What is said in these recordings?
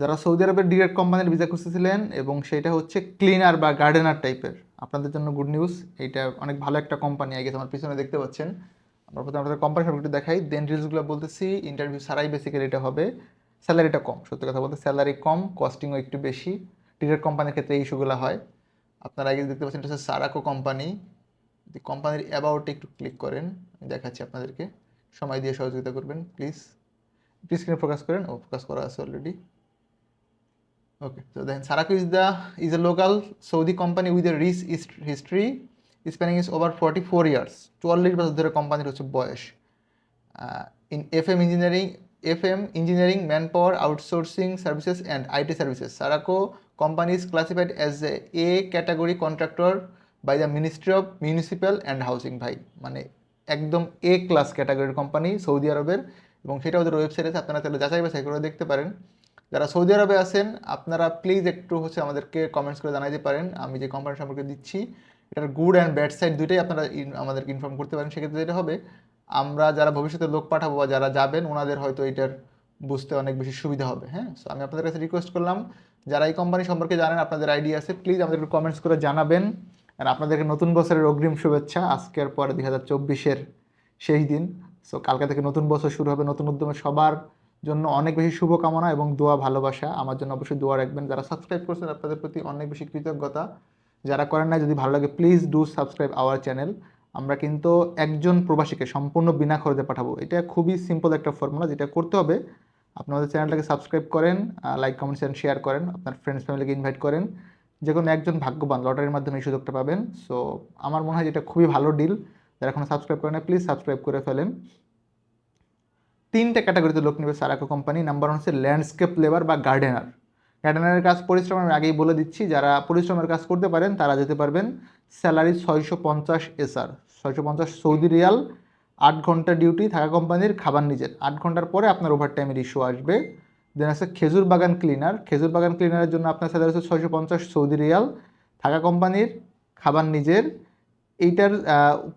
যারা সৌদি আরবের ডিরেক্ট কোম্পানির ভিসা খুঁজতেছিলেন এবং সেটা হচ্ছে ক্লিনার বা গার্ডেনার টাইপের আপনাদের জন্য গুড নিউজ এইটা অনেক ভালো একটা কোম্পানি আগে আমার পিছনে দেখতে পাচ্ছেন। আমরা প্রথমে আপনাদের কোম্পানি একটু দেখাই দেন রিলসগুলো বলতেছি ইন্টারভিউ সারাই বেসিক্যালি এটা হবে। স্যালারিটা কম, সত্যি কথা বলতে স্যালারি কম কস্টিংও একটু বেশি। ডিরেক্ট কোম্পানির ক্ষেত্রে এই ইস্যুগুলো হয়। আপনারা আগে দেখতে পাচ্ছেন, এটা হচ্ছে সারাকো কোম্পানি যদি কোম্পানির অ্যাবাউটে একটু ক্লিক করেন, আমি দেখাচ্ছি আপনাদেরকে। সময় দিয়ে সহযোগিতা করবেন প্লিজ স্ক্রিনে ফোকাস করেন, ও ফোকাস করা আছে অলরেডি ওকে তো দেখেন Saraco is the is a local Saudi company with a rich history spanning is over forty four years চুয়াল্লিশ বছর ধরে কোম্পানির হচ্ছে বয়স। In F M engineering F M engineering manpower outsourcing services and IT services Saraco company is classified as a A category contractor by the ministry of municipal and housing ভাই। মানে একদম A class ক্যাটাগরির company Saudi আরবের এবং সেটা ওদের website আপনারা তাহলে যাচাই বাছাই করে দেখতে পারেন। যারা সৌদি আরবে আছেন, আপনারা প্লিজ একটু হচ্ছে আমাদেরকে কমেন্টস করে জানাইতে পারেন। আমি যে কোম্পানি সম্পর্কে দিচ্ছি, এটার গুড অ্যান্ড ব্যাড সাইড দুইটাই আপনারা আমাদেরকে ইনফর্ম করতে পারেন। সেক্ষেত্রে যেটা হবে, আমরা যারা ভবিষ্যতে লোক পাঠাবো বা যারা যাবেন, ওনাদের হয়তো এটার বুঝতে অনেক বেশি সুবিধা হবে হ্যাঁ? সো আমি আপনাদের কাছে রিকোয়েস্ট করলাম, যারা এই কোম্পানি সম্পর্কে জানেন, আপনাদের আইডিয়া আছে প্লিজ আমাদেরকে কমেন্টস করে জানাবেন। আর আপনাদেরকে নতুন বছরের অগ্রিম শুভেচ্ছা, আজকের পরে দুই হাজার চব্বিশের সেই দিন। সো কালকে থেকে নতুন বছর শুরু হবে, নতুন উদ্যমে সবার জন্য অনেক বেশি শুভকামনা এবং দোয়া ভালোবাসা। আমার জন্য অবশ্যই দোয়া রাখবেন। যারা সাবস্ক্রাইব করছেন, আপনাদের প্রতি অনেক বেশি কৃতজ্ঞতা। যারা করেন না যদি ভালো লাগে please do subscribe our channel আমরা কিন্তু একজন প্রবাসীকে সম্পূর্ণ বিনা খরচে পাঠাবো। এটা খুবই সিম্পল একটা ফর্মুলা যেটা করতে হবে। আপনাদের চ্যানেলটাকে সাবস্ক্রাইব করেন লাইক কমেন্টস অ্যান্ড শেয়ার করেন। আপনার ফ্রেন্ডস ফ্যামিলিকে ইনভাইট করেন। যে কোনো একজন ভাগ্যবান লটারির মাধ্যমে এই সুযোগটা পাবেন। সো আমার মনে হয় যেটা খুবই ভালো ডিল যারা এখনও সাবস্ক্রাইব করেন প্লিজ সাবস্ক্রাইব করে ফেলেন। তিনটে ক্যাটাগরিতে লোক নেবে সারাকো কোম্পানি নাম্বার ওয়ান হচ্ছে ল্যান্ডস্কেপ লেবার বা গার্ডেনার গার্ডেনারের কাজ পরিশ্রম আমি আগেই বলে দিচ্ছি, যারা পরিশ্রমের কাজ করতে পারেন, তারা যেতে পারবেন স্যালারি ছয়শো পঞ্চাশ এসআর ছয়শো পঞ্চাশ সৌদি রিয়াল, আট ঘণ্টা ডিউটি থাকা কোম্পানির খাবার নিজের। আট ঘণ্টার পরে আপনার ওভার টাইমের ইস্যু আসবে। দেন আছে খেজুর বাগান ক্লিনার খেজুর বাগান ক্লিনারের জন্য আপনার স্যালারি হচ্ছে ছয়শো পঞ্চাশ সৌদি রিয়াল। থাকা কোম্পানির খাবার নিজের। এইটার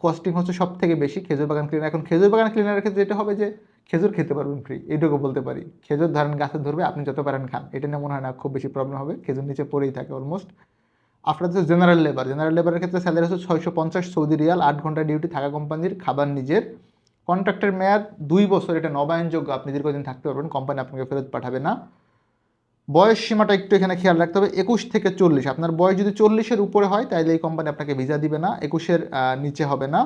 কস্টিং হচ্ছে সব থেকে বেশি খেজুর বাগান ক্লিনার এখন খেজুর বাগান ক্লিনারের ক্ষেত্রে যেটা হবে যে খেজুর খেতে পারবেন ফ্রি এইটুকু বলতে পারি। খেজুর ধরেন গাছে ধরবে, আপনি যত পারেন খান। এটা নিয়ে মনে হয় না, খুব বেশি প্রবলেম হবে। খেজুর নিচে পড়েই থাকে almost after this general labour general লেবারের ক্ষেত্রে স্যালারি হচ্ছে ছয়শো পঞ্চাশ সৌদি রিয়াল, আট ঘণ্টা ডিউটি থাকা কোম্পানির খাবার নিজের। কন্ট্রাক্টের মেয়াদ দুই বছর, এটা নবায়নযোগ্য। আপনি দীর্ঘদিন থাকতে পারবেন কোম্পানি আপনাকে ফেরত পাঠাবে না। বয়স সীমাটা একটু এখানে খেয়াল রাখতে হবে, একুশ থেকে চল্লিশ। আপনার বয়স যদি চল্লিশের উপরে হয় তাহলে এই কোম্পানি আপনাকে ভিসা দিবে না, একুশের নিচে হবে না।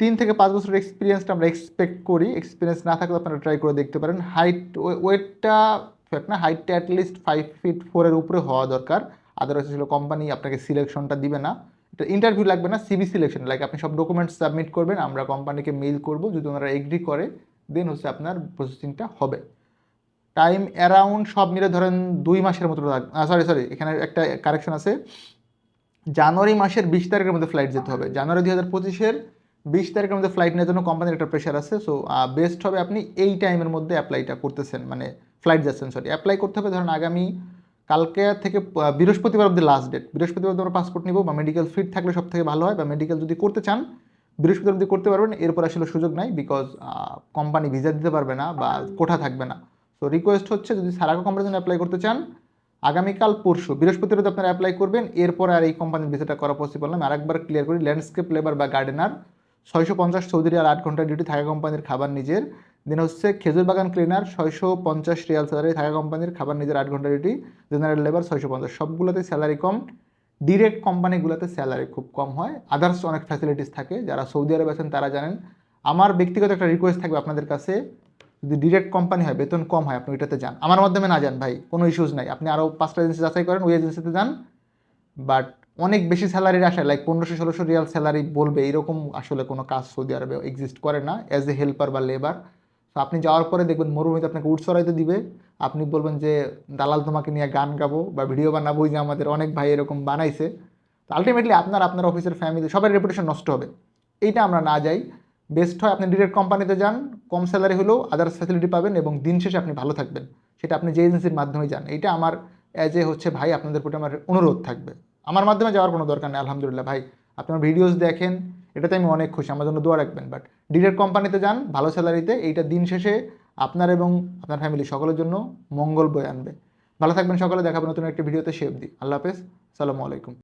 তিন থেকে পাঁচ বছরের এক্সপিরিয়েন্সটা আমরা এক্সপেক্ট করি। এক্সপিরিয়েন্স না থাকলে আপনারা ট্রাই করে দেখতে পারেন। হাইট ওয়েটটা ফ্যাক্ট না হাইটটা অ্যাটলিস্ট ফাইভ ফিট ফোরের উপরে হওয়া দরকার। আদারওয়াইজ ছিল কোম্পানি আপনাকে সিলেকশনটা দিবে না। এটা ইন্টারভিউ লাগবে না সিবি সিলেকশন লাইক আপনি সব ডকুমেন্টস সাবমিট করবেন, আমরা কোম্পানিকে মেইল করব। যদি ওনারা এগ্রি করে দেন হচ্ছে আপনার প্রসেসিংটা হবে। টাইম অ্যারাউন্ড সব মিলে ধরেন দুই মাসের মতো সরি সরি এখানে একটা কারেকশন আছে। জানুয়ারি মাসের বিশ তারিখের মধ্যে ফ্লাইট যেতে হবে। জানুয়ারি দুই হাজার পঁচিশের বিশ তারিখের মধ্যে ফ্লাইট নেওয়ার জন্য কোম্পানির একটা প্রেশার আছে সো বেস্ট হবে আপনি এই টাইমের মধ্যে অ্যাপ্লাইটা করতেছেন মানে ফ্লাইট যাচ্ছেন সরি অ্যাপ্লাই করতে হবে, ধরেন আগামী কালকে থেকে বৃহস্পতিবার অব্দি লাস্ট ডেট বৃহস্পতিবার আমরা পাসপোর্ট নিব, বা মেডিকেল ফিট থাকলে সব থেকে ভালো হয়, বা মেডিকেল যদি করতে চান, বৃহস্পতিবার অব্দি করতে পারবেন, এরপর আসলে সুযোগ নাই বিকজ কোম্পানি ভিসা দিতে পারবে না, বা কোঠা থাকবে না। তো রিকোয়েস্ট হচ্ছে যদি সারাকো কোম্পানির জন্য অ্যাপ্লাই করতে চান, আগামীকাল পরশু, বৃহস্পতিবার আপনারা অ্যাপ্লাই করবেন, এরপর আর এই কোম্পানির ভিসাটা করা পসিবল না। আরেকবার ক্লিয়ার করি ল্যান্ডস্কেপ লেবার বা গার্ডেনার ছয়শো পঞ্চাশ চৌধুরী রিয়াল আট ঘণ্টা ডিউটি থাকা কোম্পানির খাবার নিজের। দেন হচ্ছে খেজুর বাগান ক্লিনার ছয়শো পঞ্চাশ রিয়াল স্যালারি থাকা কোম্পানির খাবার নিজের আট ঘণ্টা ডিউটি জেনারেল লেবার ছয়শো পঞ্চাশ। সবগুলোতে স্যালারি কম। ডিরেক্ট কোম্পানিগুলোতে স্যালারি খুব কম হয়। আদার্স অনেক ফ্যাসিলিটিস থাকে, যারা সৌদি আরবে আছেন তারা জানেন। আমার ব্যক্তিগত একটা রিকোয়েস্ট থাকবে আপনাদের কাছে। যদি ডিরেক্ট কোম্পানি হয়, বেতন কম হয়, আপনি ওইটাতে যান। আমার মাধ্যমে না যান ভাই, কোনো ইস্যুজ নাই। আপনি আরও পাঁচটা এজেন্সি যাচাই করেন, ওই এজেন্সিতে যান। বাট অনেক বেশি স্যালারির আশায় লাইক পনেরোশো, ষোলোশো রিয়াল স্যালারি বলবে, এরকম আসলে কোনো কাজ সৌদি আরবে এক্সিস্ট করে না অ্যাজ এ হেল্পার বা লেবার তো আপনি যাওয়ার পরে দেখবেন মরুভূমিতে আপনাকে উঠ সরাইতে দিবে। আপনি বলবেন যে, দালাল তোমাকে নিয়ে গান গাবো বা ভিডিও বানাবো। যে আমাদের অনেক ভাই এরকম বানাইছে। তো আলটিমেটলি আপনার আপনার অফিসের ফ্যামিলি সবার রেপুটেশন নষ্ট হবে। এইটা আমরা না যাই। বেস্ট হয় আপনি ডিরেক্ট কোম্পানিতে যান, কম স্যালারি হলেও আদার্স ফ্যাসিলিটি পাবেন এবং দিন শেষে আপনি ভালো থাকবেন। সেটা আপনি যে এজেন্সির মাধ্যমে যান। এটা আমার অ্যাজ এ হচ্ছে ভাই, আপনাদের প্রতি আমার অনুরোধ থাকবে। আমার মাধ্যমে যাওয়ার কোনো দরকার নেই, আলহামদুলিল্লাহ। ভাই, আপনার ভিডিওস দেখেন, এটাতে আমি অনেক খুশি, আমার জন্য দোয়া রাখবেন। বাট ডিরেক্ট কোম্পানিতে যান, ভালো স্যালারিতে এইটা দিন শেষে আপনার এবং আপনার ফ্যামিলি সকলের জন্য মঙ্গল বয়ে আনবে। ভালো থাকবেন সকলে দেখাবেন নতুন একটি ভিডিওতে শেফ দিই আল্লাহ হাফেজ সালামু আলাইকুম।